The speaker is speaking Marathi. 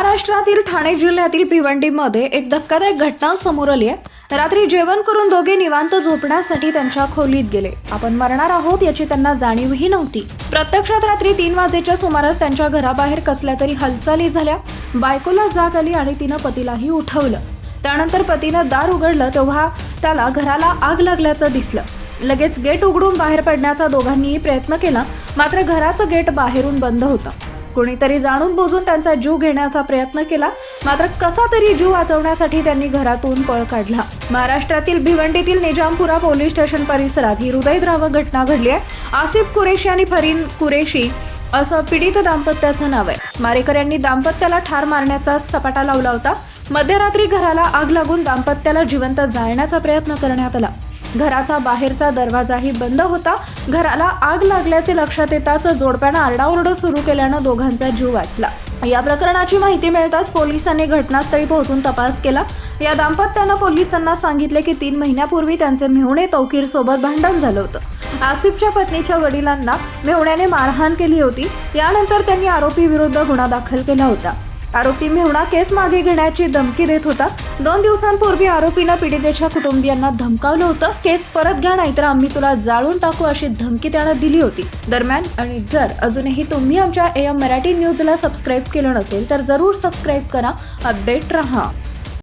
महाराष्ट्रातील ठाणे जिल्ह्यातील भिवंडीमध्ये एक धक्कादायक घटना समोर आली आहे. रात्री जेवण करून दोघे निवांत झोपण्यासाठी त्यांच्या खोलीत गेले. आपण मरणार आहोत याची त्यांना जाणीवही नव्हती. प्रत्यक्षात रात्री तीन वाजेच्या सुमारास त्यांच्या घराबाहेर कसल्या तरी हालचाली झाल्या. बायकोला जाग आली आणि तिनं पतीलाही उठवलं. त्यानंतर पतीनं दार उघडलं तेव्हा त्याला घराला आग लागल्याचं दिसलं. लगेच गेट उघडून बाहेर पडण्याचा दोघांनीही प्रयत्न केला मात्र घराचं गेट बाहेरून बंद होतं. कोणीतरी जाणून बुजून त्यांचा जीव घेण्याचा प्रयत्न केला. मात्र कसा तरी जीव वाचवण्यासाठी त्यांनी घरातून पळ काढला. महाराष्ट्रातील भिवंडीतील निजामपुरा पोलीस स्टेशन परिसरात ही हृदयद्रावक घटना घडली आहे. आसिफ कुरेशी आणि फरीन कुरेशी असं पीडित दाम्पत्याचं नाव आहे. मारेकऱ्यांनी दाम्पत्याला ठार मारण्याचा सपाटा लावला होता. मध्यरात्री घराला आग लागून दाम्पत्याला जिवंत जाळण्याचा प्रयत्न करण्यात आला. घराचा बाहेरचा दरवाजाही बंद होता. घराला आग लागल्याचे लक्षात येताच जोडप्यानं आरडाओरडं सुरू केल्यानं दोघांचा जीव वाचला. या प्रकरणाची माहिती मिळताच पोलिसांनी घटनास्थळी पोहोचून तपास केला. या दाम्पत्यानं पोलिसांना सांगितले की तीन महिन्यापूर्वी त्यांचे मेहुणे तौकीर सोबत भांडण झालं होतं. आसिफच्या पत्नीच्या वडिलांना मेहुण्याने मारहाण केली होती. यानंतर त्यांनी आरोपी विरुद्ध गुन्हा दाखल केला होता. आरोपी मेहुणा केस मागे घेण्याची धमकी देत होता. दोन दिवसांपूर्वी आरोपीनं पीडितेच्या कुटुंबियांना धमकावलं होतं. केस परत घ्या नाहीतर आम्ही तुला जाळून टाकू अशी धमकी त्यानं दिली होती. दरम्यान आणि जर अजूनही तुम्ही आमच्या एम मराठी न्यूजला सबस्क्राईब केलं नसेल तर जरूर सबस्क्राईब करा. अपडेट रहा.